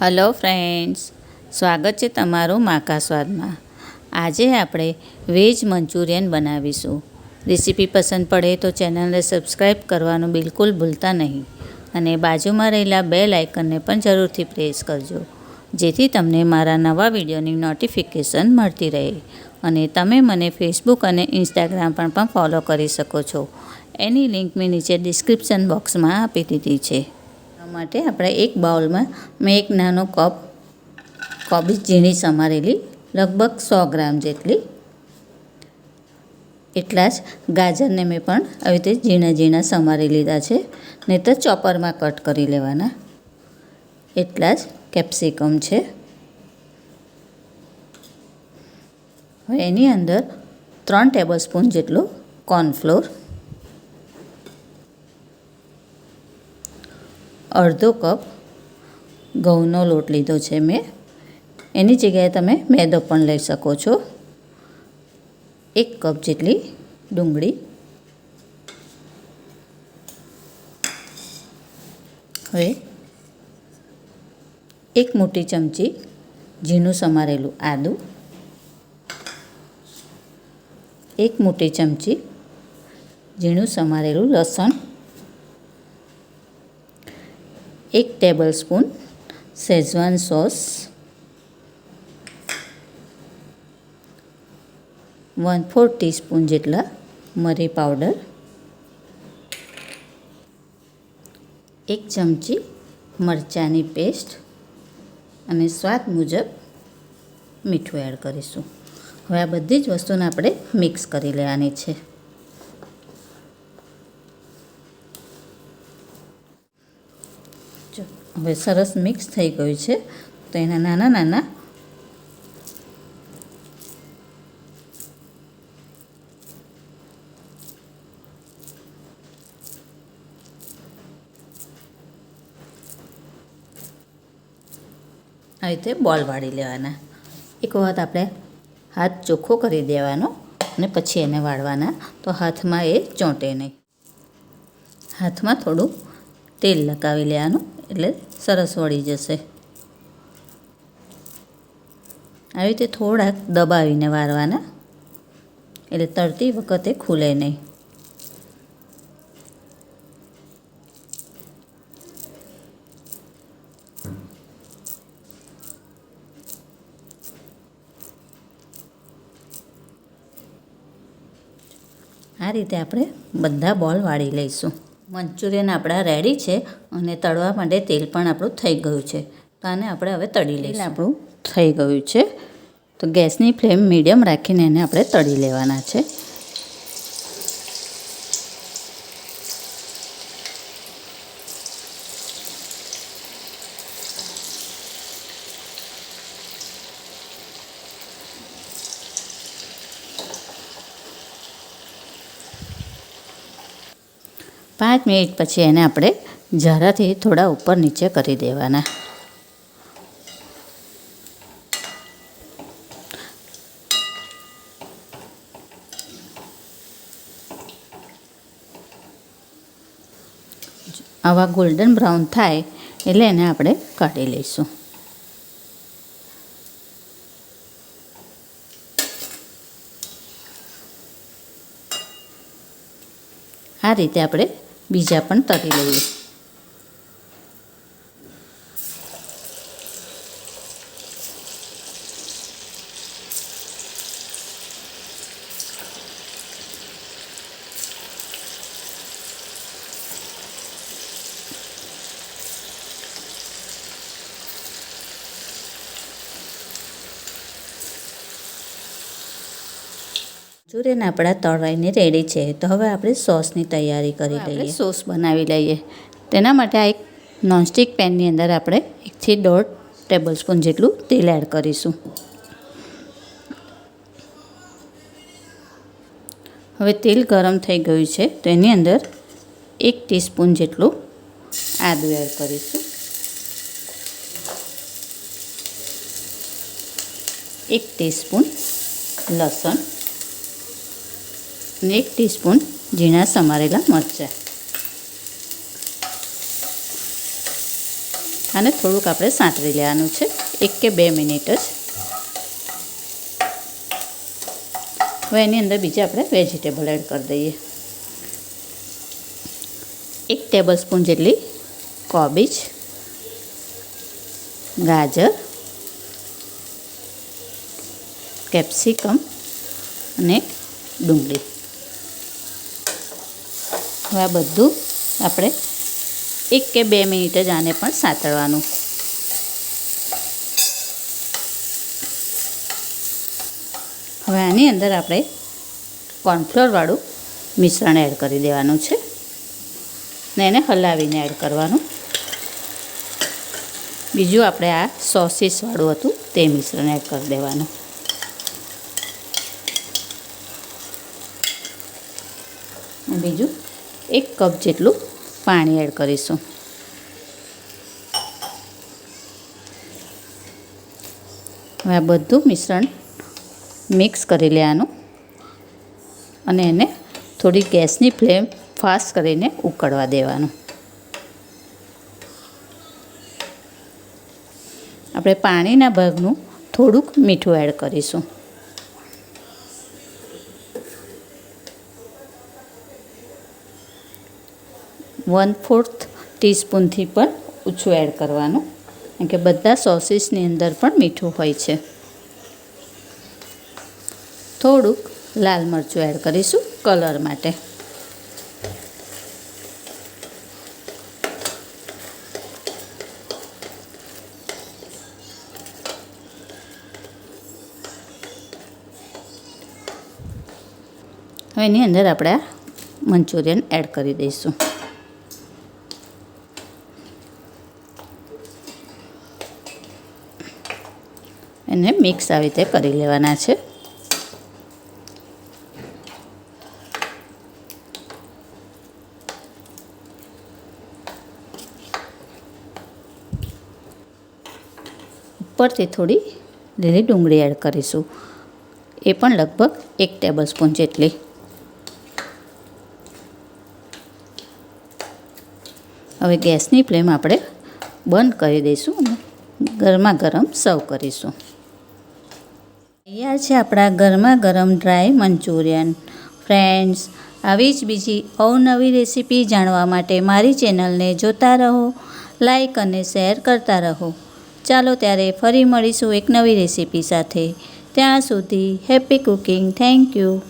Hello friends, સ્વાગત છે તમારું માકા સ્વાદમાં. આજે આપણે વેજ મંચુરિયન બનાવીશું. રેસીપી પસંદ પડે તો ચેનલને સબસ્ક્રાઈબ કરવાનું બિલકુલ ભૂલતા નહીં અને બાજુમાં રહેલા બે લાઇકનને પણ જરૂરથી પ્રેસ કરજો, જેથી તમને મારા નવા વિડીયોની નોટિફિકેશન મળતી રહે અને તમે મને ફેસબુક અને ઇન્સ્ટાગ્રામ પર પણ ફોલો કરી શકો છો. એની લિંક મેં નીચે ડિસ્ક્રિપ્શન બોક્સમાં આપી દીધી છે. માટે આપણે એક બાઉલમાં મેં એક નાનો કપ કોબીજ ઝીણી સમારેલી, લગભગ સો ગ્રામ જેટલી એટલા જ ગાજરને મેં પણ આવી રીતે ઝીણા ઝીણા સમારી લીધા છે. નહીં તો ચોપરમાં કટ કરી લેવાના. એટલા જ કેપ્સિકમ છે. હવે એની અંદર ત્રણ ટેબલ સ્પૂન જેટલું કોર્નફ્લોર અડધો કપ ઘઉંનો લોટ લીધો છે મેં. એની જગ્યાએ તમે મેદો પણ લઈ શકો છો. એક કપ જેટલી ડુંગળી. હવે એક મોટી ચમચી ઝીણું સમારેલું આદું. એક મોટી ચમચી ઝીણું સમારેલું લસણ. એક tablespoon Schezwan sauce one four teaspoon જેટલા મરી પાવડર એક ચમચી મરચાંની પેસ્ટ અને સ્વાદ મુજબ મીઠું એડ કરીશું. હવે આ બધી જ વસ્તુને આપણે મિક્સ કરી લેવાની છે જો હવે સરસ મિક્સ થઈ ગયું છે. તો એના નાના નાના આવી રીતે બોલ વાળી લેવાના. એક વખત આપણે હાથ ચોખ્ખો કરી દેવાનો અને પછી એને વાળવાના. તો હાથમાં એ ચોંટે નહીં. હાથમાં થોડું તેલ લગાવી લેવાનું. એટલે સરસ વળી જશે. આવી રીતે થોડાક દબાવીને વારવાના. એટલે તરતી વખતે ખુલે નહીં. આ રીતે આપણે બધા બોલ વાળી લઈશું. મંચુરિયન આપણા રેડી છે અને તળવા માટે તેલ પણ આપણું થઈ ગયું છે. તો આને આપણે હવે તળી લઈએ આપણું થઈ ગયું છે. તો ગેસની ફ્લેમ મીડિયમ રાખીને એને આપણે તળી લેવાના છે. પાંચ મિનિટ પછી એને આપણે જરાથી થોડા ઉપર નીચે કરી દેવાના. આવા ગોલ્ડન બ્રાઉન થાય એટલે એને આપણે કાઢી લઈશું. આ રીતે આપણે બીજા પણ તળી લઈએ. મંચુરિયન આપણા તળાઈને રેડી છે. તો હવે આપણે સોસની તૈયારી કરી લઈએ. સોસ બનાવી લઈએ. તેના માટે આ એક નોનસ્ટિક પેનની અંદર આપણે એકથી દોઢ ટેબલ સ્પૂન જેટલું તેલ એડ કરીશું. હવે તેલ ગરમ થઈ ગયું છે તો એની અંદર એક ટીસ્પૂન જેટલું આદું એડ કરીશું. એક ટીસ્પૂન લસણ. અને એક ટીસ્પૂન ઝીણા સમારેલા મરચાં. અને થોડુંક આપણે સાંતળી લેવાનું છે, એક કે બે મિનિટ જ. હવે એની અંદર બીજે આપણે વેજીટેબલ એડ કરી દઈએ. એક ટેબલ સ્પૂન જેટલી કોબીજ ગાજર કેપ્સિકમ અને ડુંગળી. હવે આ બધું આપણે એક કે બે મિનિટ જ આને પણ સાતળવાનું. હવે આની અંદર આપણે કોર્નફ્લોરવાળું મિશ્રણ એડ કરી દેવાનું છે. ને એને હલાવીને એડ કરવાનું. બીજું આપણે આ સોસીસવાળું હતું તે મિશ્રણ એડ કરી દેવાનું. બીજું એક કપ જેટલું પાણી એડ કરીશું. હવે આ બધું મિશ્રણ મિક્સ કરી લેવાનું અને એને થોડી ગેસની ફ્લેમ ફાસ્ટ કરીને ઉકળવા દેવાનું. આપણે પાણીના ભાગનું થોડુંક મીઠું એડ કરીશું. વન ફોર્થ ટીસ્પૂનથી પણ ઓછું એડ કરવાનું, કારણ કે બધા સોસીસની અંદર પણ મીઠું હોય છે. થોડુંક લાલ મરચું એડ કરીશું કલર માટે. હવે એની અંદર આપણે મંચુરિયન એડ કરી દઈશું. એને મિક્સ આવી રીતે કરી લેવાના છે. ઉપરથી થોડી લીલી ડુંગળી એડ કરીશું. એ પણ લગભગ એક ટેબલ સ્પૂન જેટલી. હવે ગેસની ફ્લેમ આપણે બંધ કરી દઈશું અને ગરમા ગરમ સર્વ કરીશું. તૈયાર છે આપણા ગરમા ગરમ ડ્રાય મંચુરિયન. ફ્રેન્ડ્સ, આવી જ બીજી અવનવી રેસીપી જાણવા માટે મારી ચેનલને જોતા રહો, લાઈક અને શેર કરતા રહો. ચાલો ત્યારે ફરી મળીશું એક નવી રેસીપી સાથે. ત્યાં સુધી હેપી કુકિંગ. Thank you.